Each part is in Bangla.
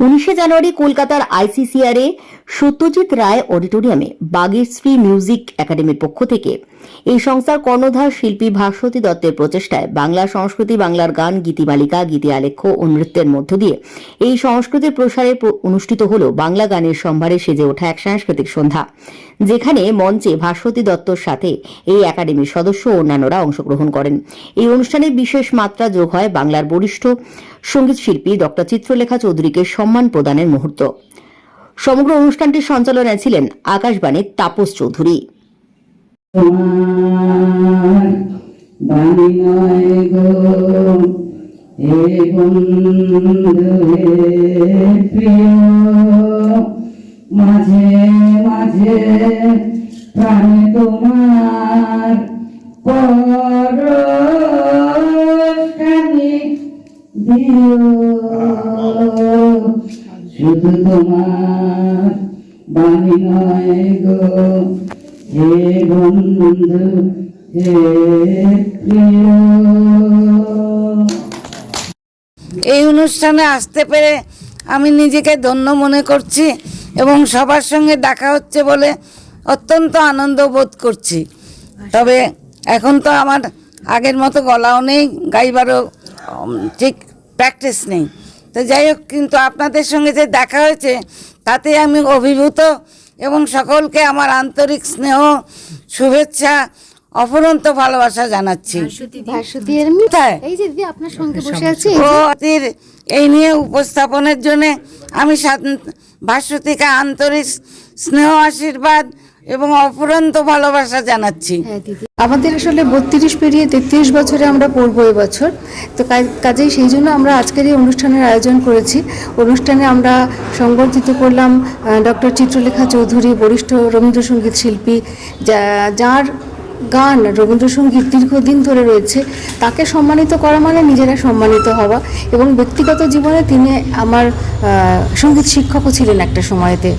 উনিশে জানুয়ারি কলকাতার আইসিসিআর এ সত্যজিৎ রায় অডিটোরিয়ামে বাগেশ্রী মিউজিক একাডেমির পক্ষ থেকে এই সংস্থার কর্ণধার শিল্পী ভাস্বতী দত্তের প্রচেষ্টায় বাংলা সংস্কৃতি, বাংলার গান, গীতিমালিকা গীতি আলেখ্য ও নৃত্যের মধ্য দিয়ে এই সংস্কৃতির প্রসারে অনুষ্ঠিত হল বাংলা গানের সম্ভারে সেজে ওঠা এক সাংস্কৃতিক সন্ধ্যা। যেখানে মঞ্চে ভাস্বতী দত্তর সাথে এই একাডেমির সদস্য অন্যান্যরা অংশগ্রহণ করেন। এই অনুষ্ঠানে বিশেষ মাত্রা যোগ হয় বাংলার বরিষ্ঠ সংগীত শিল্পী ডক্টর চিত্রলেখা চৌধুরীকে সম্মান প্রদানের মুহূর্ত। সমগ্র অনুষ্ঠানটির সঞ্চালনায় ছিলেন আকাশবাণীর তাপস চৌধুরী। বন্ধু হে প্রিয়। প্রাণে তোমার দিও। শুধু তোমার বাণী নয় গো, হে বন্ধু, হে এই অনুষ্ঠানে আসতে পেরে আমি নিজেকে ধন্য মনে করছি। এবং সবার সঙ্গে দেখা হচ্ছে বলে অত্যন্ত আনন্দ বোধ করছি। তবে এখন তো আমার আগের মতো গলাও নেই, গাইবারও ঠিক প্র্যাকটিস নেই। তো যাই হোক, কিন্তু আপনাদের সঙ্গে যে দেখা হয়েছে, তাতে আমি অভিভূত এবং সকলকে আমার আন্তরিক স্নেহ, শুভেচ্ছা অফুরন্ত ভালোবাসা জানাচ্ছি? এই যে দিদি আপনার সঙ্গে বসে আছি। এই নিয়ে উপস্থাপনের জন্য আমি সাত- ভাস্বতীকে আন্তরিক স্নেহ আশীর্বাদ এবং অফুরন্ত ভালোবাসা জানাচ্ছি। হ্যাঁ আমাদের আসলে বত্রিশ পেরিয়ে তেত্রিশ বছরে আমরা পড়ব এবছর তো কাজেই সেই জন্য আমরা আজকের এই অনুষ্ঠানের আয়োজন করেছি। অনুষ্ঠানে আমরা সংবর্ধিত করলাম ডক্টর চিত্রলেখা চৌধুরী বরিষ্ঠ রবীন্দ্রসঙ্গীত শিল্পী যা- যার গান রবীন্দ্রসঙ্গীত দীর্ঘদিন ধরে রয়েছে, তাকে সম্মানিত করা মানে নিজেরা সম্মানিত হওয়া এবং ব্যক্তিগত জীবনে তিনি আমার সংগীত শিক্ষকও ছিলেন একটা সময়তে।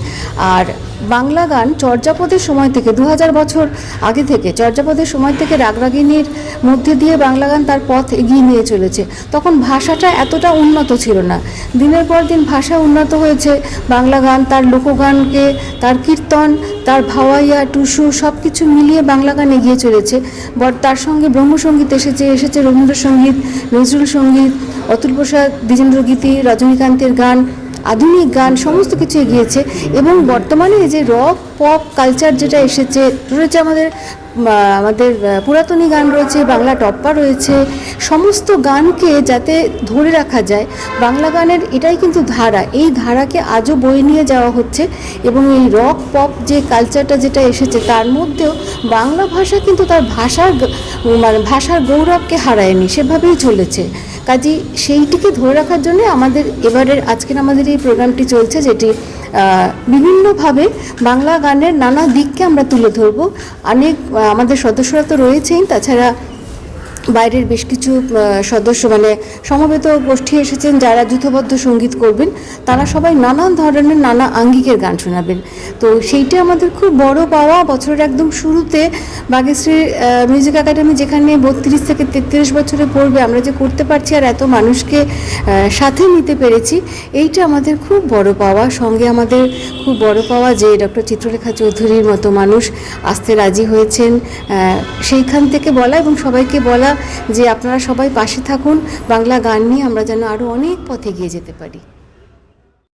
আর বাংলা গান চর্যাপদের সময় থেকে দু হাজার বছর আগে থেকে, চর্যাপদের সময় থেকে রাগরাগিনীর মধ্যে দিয়ে বাংলা গান তার পথ এগিয়ে নিয়ে চলেছে। তখন ভাষাটা এতটা উন্নত ছিল না। দিনের পর দিন ভাষা উন্নত হয়েছে। বাংলা গান, তার লোকগানকে, তার কীর্তন, তার ভাওয়াইয়া, টুসু সব কিছু মিলিয়ে বাংলা গান এগিয়ে চলেছে। বট তার সঙ্গে ব্রহ্মসঙ্গীত এসেছে। এসেছে রবীন্দ্রসঙ্গীত, নজরুল সংগীত, অতুল প্রসাদ দ্বিজেন্দ্র গীতি রজনীকান্তের গান আধুনিক গান সমস্ত কিছু এগিয়েছে এবং বর্তমানে যে রক পপ কালচার যেটা এসেছে রয়েছে আমাদের আমাদের পুরাতনী গান রয়েছে, বাংলা টপ্পা রয়েছে, সমস্ত গানকে যাতে ধরে রাখা যায়, বাংলা গানের এটাই কিন্তু ধারা। এই ধারাকে আজও বয়ে নিয়ে যাওয়া হচ্ছে এবং এই রক পপ যে কালচারটা যেটা এসেছে, তার মধ্যেও বাংলা ভাষা কিন্তু তার ভাষার মানে ভাষার গৌরবকে হারায়নি, সেভাবেই চলেছে। কাজে সেইটিকে ধরে রাখার জন্য আমাদের এবারের, আজকের আমাদের এই প্রোগ্রামটি চলছে, যেটি বিভিন্নভাবে বাংলা গানের নানা দিককে আমরা তুলে ধরব। অনেক আমাদের সদস্যরা তো রয়েছেই, তাছাড়া বাইরের বেশ কিছু সদস্য মানে সমবেত গোষ্ঠী এসেছেন যারা যুথবদ্ধ সংগীত করবেন। তারা সবাই নানান ধরনের নানা আঙ্গিকের গান শোনাবেন। তো সেইটা আমাদের খুব বড় পাওয়া। বছরের একদম শুরুতে বাগেশ্রী মিউজিক একাডেমি যেখানে বত্রিশ থেকে তেত্রিশ বছরে পড়বে, আমরা যে করতে পারছি আর এত মানুষকে সাথে নিতে পেরেছি, এইটা আমাদের খুব বড় পাওয়া। সঙ্গে আমাদের খুব বড় পাওয়া যে ডক্টর চিত্রলেখা চৌধুরীর মতো মানুষ আসতে রাজি হয়েছেন। সেইখান থেকে বলা এবং সবাইকে বলা যে আপনারা সবাই পাশে থাকুন, বাংলা গান নিয়ে আমরা যেন আরও অনেক পথে গিয়ে যেতে পারি।